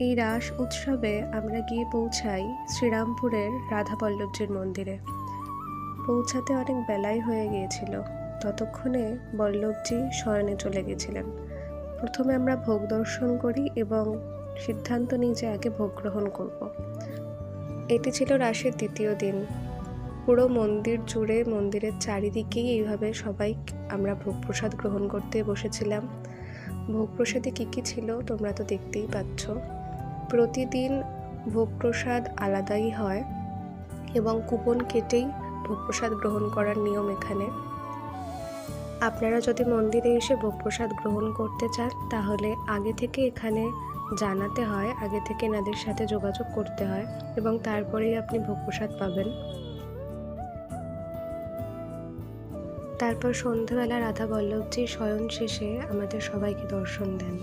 এই রাস উৎসবে আমরা গিয়ে পৌঁছাই শ্রীরামপুরের রাধাবল্লভজির মন্দিরে। পৌঁছাতে অনেক বেলাই হয়ে গিয়েছিল। ততক্ষণে বল্লভজি শয়নে চলে গেছিলেন। প্রথমে আমরা ভোগ দর্শন করি এবং সিদ্ধান্ত নিই যে আগে ভোগ গ্রহণ করব। এটি ছিল রাসের দ্বিতীয় দিন। পুরো মন্দির জুড়ে মন্দিরের চারিদিকেই এইভাবে সবাই আমরা ভোগ প্রসাদ গ্রহণ করতে বসেছিলাম। ভোগ প্রসাদে কী কী ছিল তোমরা তো দেখতেই পাচ্ছ। প্রতিদিন ভোগ প্রসাদ আলাদাই হয় এবং কুপন কেটেই ভোগ প্রসাদ গ্রহণ করার নিয়ম এখানে। আপনারা যদি মন্দিরে এসে ভোগ প্রসাদ গ্রহণ করতে চান, তাহলে আগে থেকে এখানে জানাতে হয়, আগে থেকে এনাদের সাথে যোগাযোগ করতে হয় এবং তারপরেই আপনি ভোগ প্রসাদ পাবেন। তারপর সন্ধ্যাবেলা রাধা বল্লভজি শয়ন শেষে আমাদের সবাইকে দর্শন দেন।